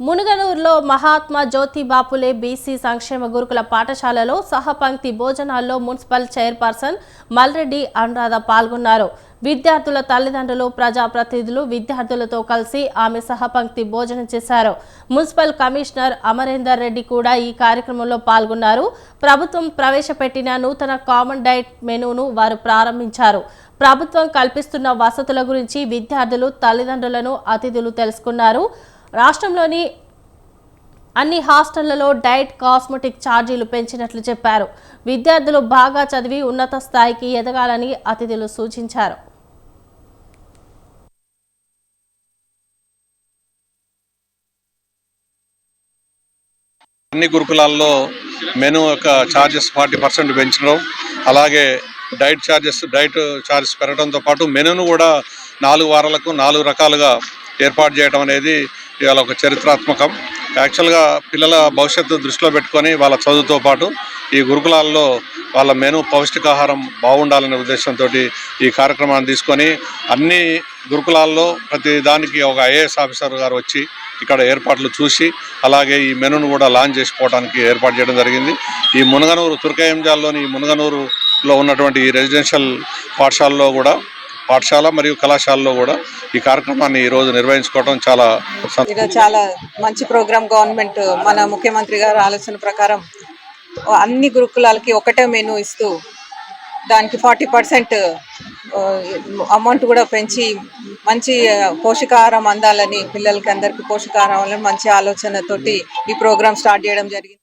మునుగనూరులో మహాత్మా జ్యోతి Baphule BC సంక్షేమ గురుకుల పాఠశాలలో సహపంక్తి భోజనాల్లో మున్సిపల్ చైర్పర్సన్ మల్రెడ్డి అనురాధ పాల్గొన్నారు. విద్యార్థుల తల్లిదండ్రులు ప్రజాప్రతినిధులు విద్యార్థులతో కలిసి ఆమె సహపంక్తి భోజనం చేశారు. మున్సిపల్ కమిషనర్ అమరేందర్ రెడ్డి కూడా ఈ కార్యక్రమంలో పాల్గొన్నారు. ప్రభుత్వం ప్రవేశపెట్టిన నూతన కామన్ డైట్ మెనూను వారు ప్రారంభించారు. ప్రభుత్వం కల్పిస్తున్న వసతుల గురించి విద్యార్థులు తల్లిదండ్రులను అతిథులు తెలుసుకున్నారు. రాష్ట్రంలోని అన్ని హాస్టళ్ళలో డైట్ కాస్మెటిక్ ఛార్జీలు పెంచినట్లు చెప్పారు. విద్యార్థులు బాగా చదివి ఉన్నత స్థాయికి ఎదగాలని అతిథులు సూచించారు. అన్ని గురుకులాల్లో మెను యొక్క ఛార్జెస్ ఫార్టీ పర్సెంట్ పెంచడం అలాగే డైట్ ఛార్జెస్ డైట్ ఛార్జెస్ పెరగడంతో పాటు మెనూను కూడా నాలుగు వారాలకు నాలుగు రకాలుగా ఏర్పాటు చేయడం అనేది ఇవాళ ఒక చరిత్రాత్మకం. యాక్చువల్గా పిల్లల భవిష్యత్తు దృష్టిలో పెట్టుకొని వాళ్ళ చదువుతో పాటు ఈ గురుకులాల్లో వాళ్ళ మెను పౌష్టికాహారం బాగుండాలనే ఉద్దేశంతో ఈ కార్యక్రమాన్ని తీసుకొని అన్ని గురుకులాల్లో ప్రతి దానికి ఒక ఐఏఎస్ ఆఫీసర్ గారు వచ్చి ఇక్కడ ఏర్పాట్లు చూసి అలాగే ఈ మెనును కూడా లాంచ్ చేసుకోవడానికి ఏర్పాటు చేయడం జరిగింది. ఈ మునగనూరు తుర్కయంజాల్లోని ఈ మునగనూరులో ఉన్నటువంటి ఈ రెసిడెన్షియల్ పాఠశాలలో కూడా పాఠశాల మరియు కళాశాలలో కూడా ఈ కార్యక్రమాన్ని ఈరోజు నిర్వహించుకోవడం చాలా చాలా మంచి ప్రోగ్రామ్ గవర్నమెంట్ మన ముఖ్యమంత్రి గారి ఆలోచన ప్రకారం అన్ని గురుకులాలకి ఒకటే మెనూ ఇస్తూ దానికి ఫార్టీ పర్సెంట్ అమౌంట్ కూడా పెంచి మంచి పోషకాహారం అందాలని పిల్లలకి అందరికీ పోషకాహారం మంచి ఆలోచనతోటి ఈ ప్రోగ్రామ్ స్టార్ట్ చేయడం జరిగింది.